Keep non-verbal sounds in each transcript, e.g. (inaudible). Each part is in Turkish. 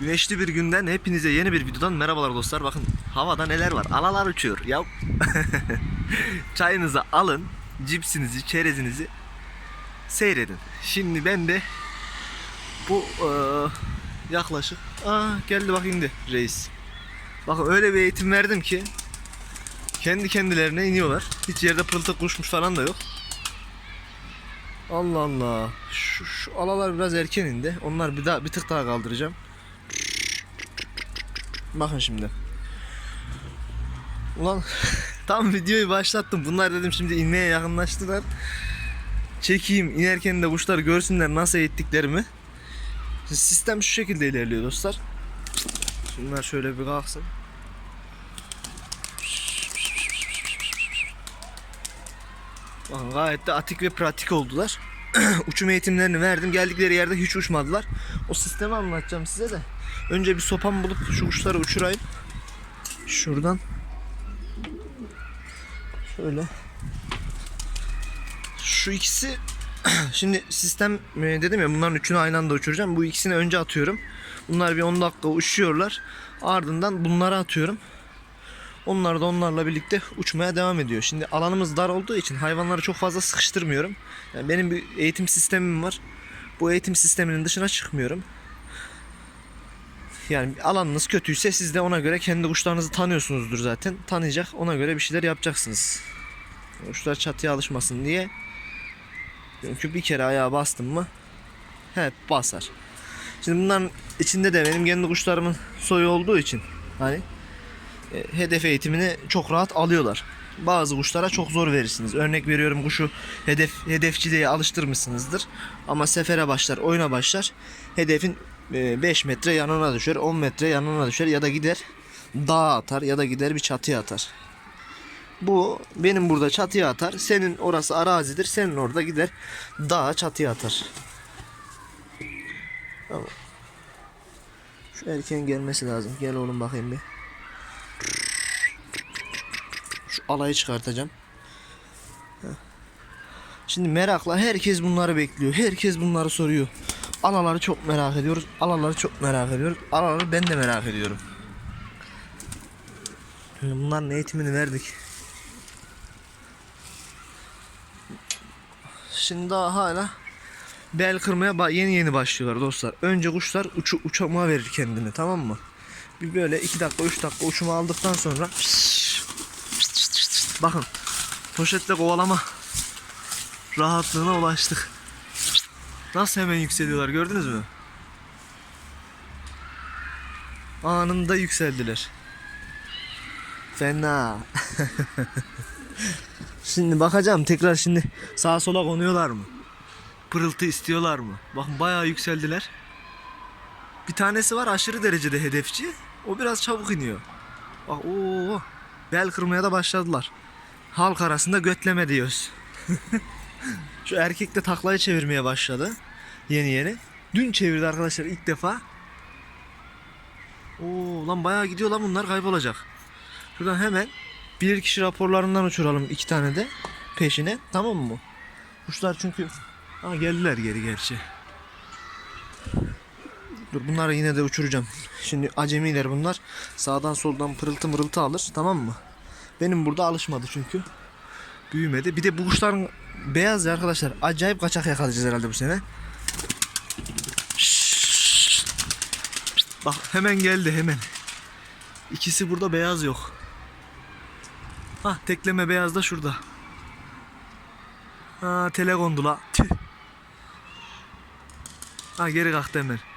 Güneşli bir günden hepinize yeni bir videodan merhabalar dostlar. Bakın havada neler var. Alalar uçuyor. Ya (laughs) çayınızı alın, cipsinizi, çerezinizi seyredin. Şimdi ben de bu eee, yaklaşık Aa geldi bak indi reis. Bakın öyle bir eğitim verdim ki kendi kendilerine iniyorlar. Hiç yerde pırıltı kuşmuş falan da yok. Allah Allah. Şu, şu alalar biraz erken indi. Onlar bir daha bir tık daha kaldıracağım. Bakın şimdi. Ulan (laughs) tam videoyu başlattım. Bunlar dedim şimdi inmeye yakınlaştılar. Çekeyim inerken de kuşlar görsünler nasıl eğittiklerimi. Sistem şu şekilde ilerliyor dostlar. Şunlar şöyle bir kalksın. Bakın gayet de atik ve pratik oldular. (clears throat) Uçum eğitimlerini verdim. Geldikleri yerde hiç uçmadılar. O sistemi anlatacağım size de. Önce bir sopam bulup şu kuşları uçurayım. Şuradan. Şöyle. Şu ikisi (clears throat) şimdi sistem e, dedim ya bunların üçünü aynı anda uçuracağım. Bu ikisini önce atıyorum. Bunlar bir 10 dakika uçuyorlar. Ardından bunları atıyorum. Onlar da onlarla birlikte uçmaya devam ediyor. Şimdi alanımız dar olduğu için hayvanları çok fazla sıkıştırmıyorum. Yani benim bir eğitim sistemim var. Bu eğitim sisteminin dışına çıkmıyorum. Yani alanınız kötüyse siz de ona göre kendi kuşlarınızı tanıyorsunuzdur zaten. Tanıyacak ona göre bir şeyler yapacaksınız. Kuşlar çatıya alışmasın diye. Çünkü bir kere ayağa bastım mı hep basar. Şimdi bunların içinde de benim kendi kuşlarımın soyu olduğu için hani hedef eğitimini çok rahat alıyorlar. Bazı kuşlara çok zor verirsiniz. Örnek veriyorum kuşu hedef hedefçiliğe alıştırmışsınızdır. Ama sefere başlar, oyuna başlar. Hedefin 5 metre yanına düşer, 10 metre yanına düşer ya da gider dağa atar ya da gider bir çatıya atar. Bu benim burada çatıya atar. Senin orası arazidir. Senin orada gider dağa çatıya atar. Tamam. Şu erken gelmesi lazım. Gel oğlum bakayım bir. Şu alayı çıkartacağım. Şimdi merakla herkes bunları bekliyor. Herkes bunları soruyor. Alaları çok merak ediyoruz. Alaları çok merak ediyoruz. Alaları ben de merak ediyorum. Bunların eğitimini verdik. Şimdi daha hala bel kırmaya yeni yeni başlıyorlar dostlar. Önce kuşlar uçu uçama verir kendini tamam mı? Bir böyle 2 dakika 3 dakika uçuma aldıktan sonra bakın poşetle kovalama rahatlığına ulaştık. Nasıl hemen yükseliyorlar gördünüz mü? Anında yükseldiler. Fena. (laughs) şimdi bakacağım tekrar şimdi sağa sola konuyorlar mı? Pırıltı istiyorlar mı? Bakın bayağı yükseldiler. Bir tanesi var aşırı derecede hedefçi. O biraz çabuk iniyor. Bak ooo bel kırmaya da başladılar. Halk arasında götleme diyoruz. (laughs) Şu erkek de taklayı çevirmeye başladı. Yeni yeni. Dün çevirdi arkadaşlar ilk defa. Oo lan bayağı gidiyor lan bunlar kaybolacak. Şuradan hemen bir kişi raporlarından uçuralım iki tane de peşine tamam mı? Kuşlar çünkü ha geldiler geri gerçi. Dur bunları yine de uçuracağım. Şimdi acemiler bunlar. Sağdan soldan pırıltı mırıltı alır tamam mı? Benim burada alışmadı çünkü. Büyümedi. Bir de bu kuşların beyaz ya arkadaşlar. Acayip kaçak yakalayacağız herhalde bu sene. Bak hemen geldi hemen. İkisi burada beyaz yok. Ha tekleme beyaz da şurada. Ha tele kondu la. Tüh. Ha geri kalktı hemen.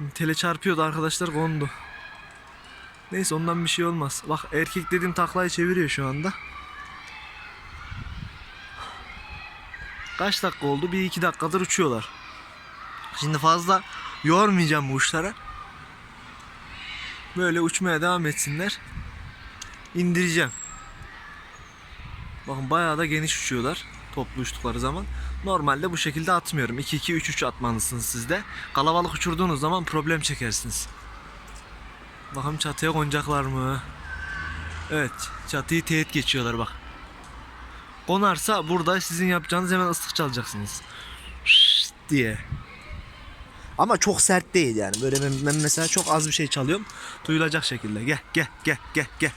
Şimdi tele çarpıyordu arkadaşlar kondu. Neyse ondan bir şey olmaz. Bak erkek dediğim taklayı çeviriyor şu anda. Kaç dakika oldu? Bir iki dakikadır uçuyorlar. Şimdi fazla yormayacağım bu uçlara. Böyle uçmaya devam etsinler. İndireceğim. Bakın bayağı da geniş uçuyorlar. Toplu uçtukları zaman. Normalde bu şekilde atmıyorum. 2-2-3-3 atmalısınız siz de. Kalabalık uçurduğunuz zaman problem çekersiniz. Bakalım çatıya konacaklar mı? Evet. Çatıyı teğet geçiyorlar bak. Konarsa burada sizin yapacağınız hemen ıslık çalacaksınız. Şşt diye. Ama çok sert değil yani. Böyle ben, ben mesela çok az bir şey çalıyorum. Duyulacak şekilde. Gel gel gel gel gel.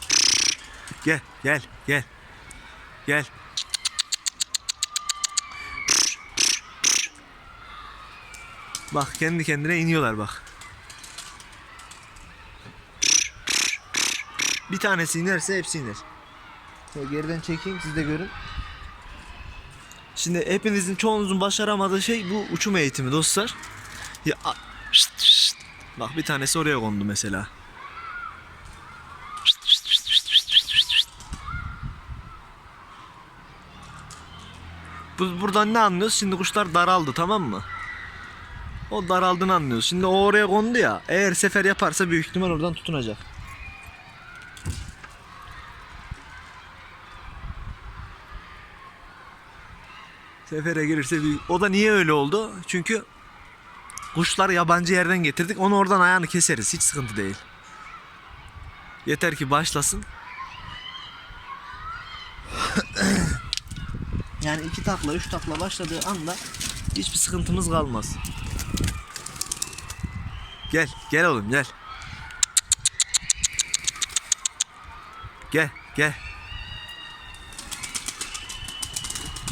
Gel gel gel. Gel. Bak kendi kendine iniyorlar bak. Bir tanesi inerse hepsi iner. Şöyle geriden çekeyim siz de görün. Şimdi hepinizin çoğunuzun başaramadığı şey bu uçum eğitimi dostlar. Ya, şşt, şşt. Bak bir tanesi oraya kondu mesela. Bu, buradan ne anlıyoruz? Şimdi kuşlar daraldı tamam mı? O daraldığını anlıyoruz. Şimdi o oraya kondu ya. Eğer sefer yaparsa büyük ihtimal oradan tutunacak. Sefere girirse büyük. O da niye öyle oldu? Çünkü kuşlar yabancı yerden getirdik. Onu oradan ayağını keseriz. Hiç sıkıntı değil. Yeter ki başlasın. (coughs) yani iki takla, üç takla başladığı anda hiçbir sıkıntımız kalmaz. Gel, gel oğlum gel. Gel, gel.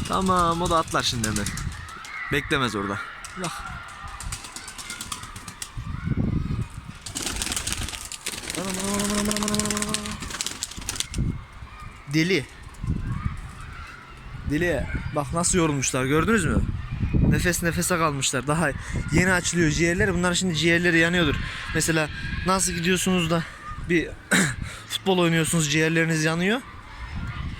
Tamam o da atlar şimdi hemen. Beklemez orada. Anam. Deli. Deli. Bak nasıl yorulmuşlar gördünüz mü? Nefes nefese kalmışlar. Daha yeni açılıyor ciğerleri. Bunlar şimdi ciğerleri yanıyordur. Mesela nasıl gidiyorsunuz da bir (coughs) futbol oynuyorsunuz ciğerleriniz yanıyor.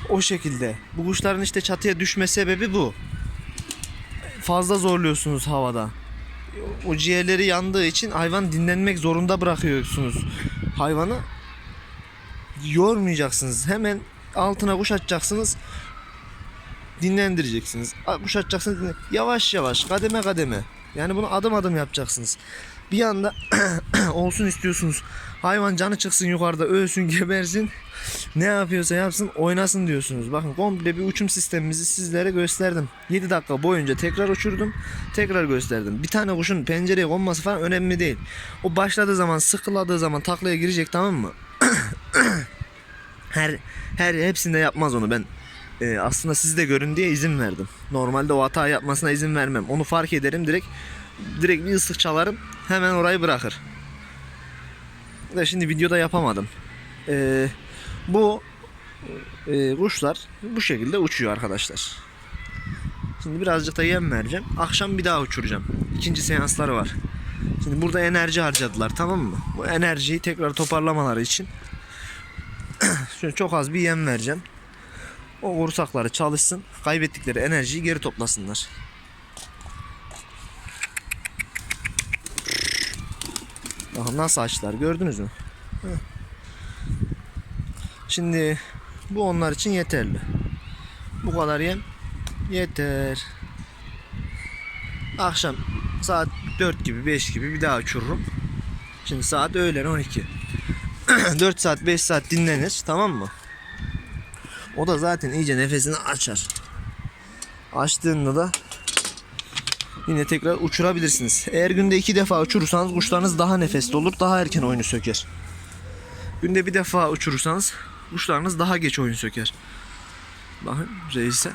O şekilde. Bu kuşların işte çatıya düşme sebebi bu. Fazla zorluyorsunuz havada. O ciğerleri yandığı için hayvan dinlenmek zorunda bırakıyorsunuz. Hayvanı yormayacaksınız. Hemen altına kuş atacaksınız. Dinlendireceksiniz. A- Kuş atacaksınız. dinle- Yavaş yavaş, kademe kademe. Yani bunu adım adım yapacaksınız. Bir anda (clears throat) olsun istiyorsunuz. Hayvan canı çıksın yukarıda, ölsün, (laughs) gebersin. Ne yapıyorsa yapsın, oynasın diyorsunuz. Bakın komple bir uçum sistemimizi sizlere gösterdim. 7 dakika boyunca tekrar uçurdum, tekrar gösterdim. Bir tane kuşun pencereye konması falan önemli değil. O başladığı zaman, sıkıladığı zaman taklaya girecek tamam mı? (clears throat) her her hepsinde yapmaz onu ben e, aslında siz de görün diye izin verdim. Normalde o hata yapmasına izin vermem. Onu fark ederim direkt direkt bir ıslık çalarım hemen orayı bırakır. Da şimdi videoda yapamadım. E, bu e, kuşlar bu şekilde uçuyor arkadaşlar. Şimdi birazcık da yem vereceğim. Akşam bir daha uçuracağım. İkinci seansları var. Şimdi burada enerji harcadılar tamam mı? Bu enerjiyi tekrar toparlamaları için (clears throat) Şöyle çok az bir yem vereceğim. O kursakları çalışsın. Kaybettikleri enerjiyi geri toplasınlar. Bakın nasıl açtılar gördünüz mü? Şimdi bu onlar için yeterli. Bu kadar yem yeter. Akşam saat 4 gibi 5 gibi bir daha uçururum. Şimdi saat öğlen 12. 4 (clears throat) saat 5 saat dinlenir tamam mı? O da zaten iyice nefesini açar. Açtığında da yine tekrar uçurabilirsiniz. Eğer günde iki defa uçurursanız kuşlarınız daha nefesli olur, daha erken oyunu söker. Günde bir defa uçurursanız kuşlarınız daha geç oyun söker. Bakın reise.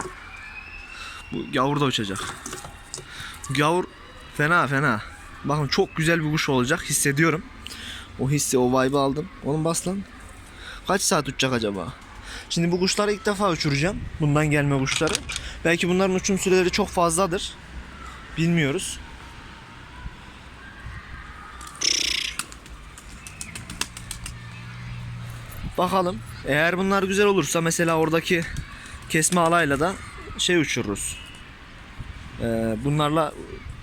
Bu gavur da uçacak. Gavur fena fena. Bakın çok güzel bir kuş olacak hissediyorum. O hissi, o vibe'ı aldım. Oğlum bas lan. Kaç saat uçacak acaba? Şimdi bu kuşları ilk defa uçuracağım. Bundan gelme kuşları. Belki bunların uçum süreleri çok fazladır. Bilmiyoruz. Bakalım. Eğer bunlar güzel olursa mesela oradaki kesme alayla da şey uçururuz. Ee, bunlarla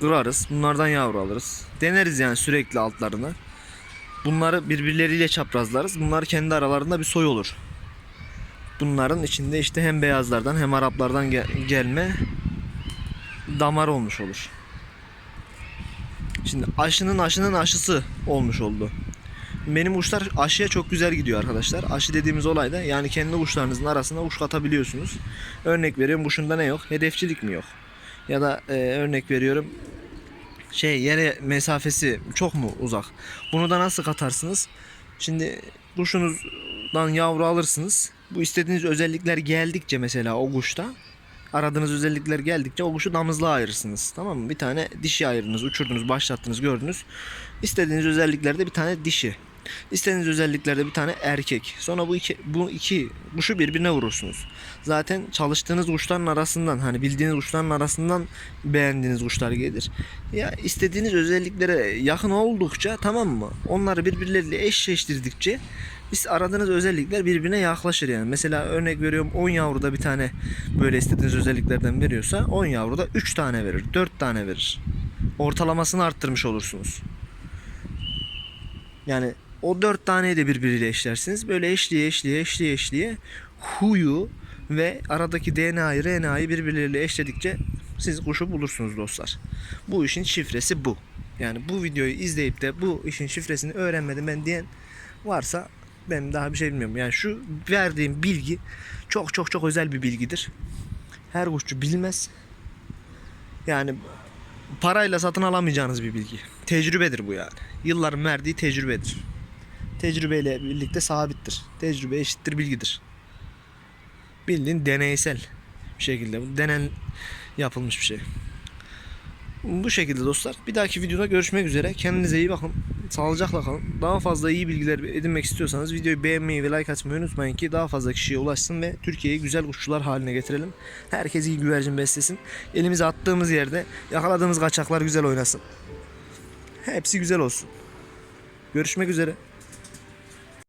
kırarız. Bunlardan yavru alırız. Deneriz yani sürekli altlarını. Bunları birbirleriyle çaprazlarız. Bunlar kendi aralarında bir soy olur. Bunların içinde işte hem beyazlardan hem Araplardan gel- gelme damar olmuş olur. Şimdi aşının aşının aşısı olmuş oldu. Benim kuşlar aşıya çok güzel gidiyor arkadaşlar. Aşı dediğimiz olay da yani kendi kuşlarınızın arasına kuş katabiliyorsunuz. Örnek veriyorum kuşunda ne yok? Hedefçilik mi yok? Ya da e, örnek veriyorum şey yere mesafesi çok mu uzak? Bunu da nasıl katarsınız? Şimdi kuşunuzdan yavru alırsınız. Bu istediğiniz özellikler geldikçe mesela o kuşta aradığınız özellikler geldikçe o kuşu damızlığa ayırırsınız. Tamam mı? Bir tane dişi ayırdınız, uçurdunuz, başlattınız, gördünüz. İstediğiniz özelliklerde bir tane dişi. İstediğiniz özelliklerde bir tane erkek. Sonra bu iki bu iki kuşu birbirine vurursunuz. Zaten çalıştığınız kuşların arasından hani bildiğiniz kuşların arasından beğendiğiniz kuşlar gelir. Ya istediğiniz özelliklere yakın oldukça tamam mı? Onları birbirleriyle eşleştirdikçe biz aradığınız özellikler birbirine yaklaşır yani. Mesela örnek veriyorum 10 yavruda bir tane böyle istediğiniz özelliklerden veriyorsa 10 yavruda 3 tane verir, 4 tane verir. Ortalamasını arttırmış olursunuz. Yani o 4 taneyi de birbiriyle eşlersiniz. Böyle eşliye eşliye eşliye eşliye huyu ve aradaki DNA'yı RNA'yı birbirleriyle eşledikçe siz kuşu bulursunuz dostlar. Bu işin şifresi bu. Yani bu videoyu izleyip de bu işin şifresini öğrenmedim ben diyen varsa ben daha bir şey bilmiyorum. Yani şu verdiğim bilgi çok çok çok özel bir bilgidir. Her kuşçu bilmez. Yani parayla satın alamayacağınız bir bilgi. Tecrübedir bu yani. Yılların verdiği tecrübedir. Tecrübeyle birlikte sabittir. Tecrübe eşittir bilgidir. Bildiğin deneysel bir şekilde. Denen yapılmış bir şey. Bu şekilde dostlar. Bir dahaki videoda görüşmek üzere. Kendinize iyi bakın. Sağlıcakla kalın. Daha fazla iyi bilgiler edinmek istiyorsanız videoyu beğenmeyi ve like atmayı unutmayın ki daha fazla kişiye ulaşsın ve Türkiye'yi güzel kuşçular haline getirelim. Herkes iyi güvercin beslesin. Elimize attığımız yerde yakaladığımız kaçaklar güzel oynasın. Hepsi güzel olsun. Görüşmek üzere.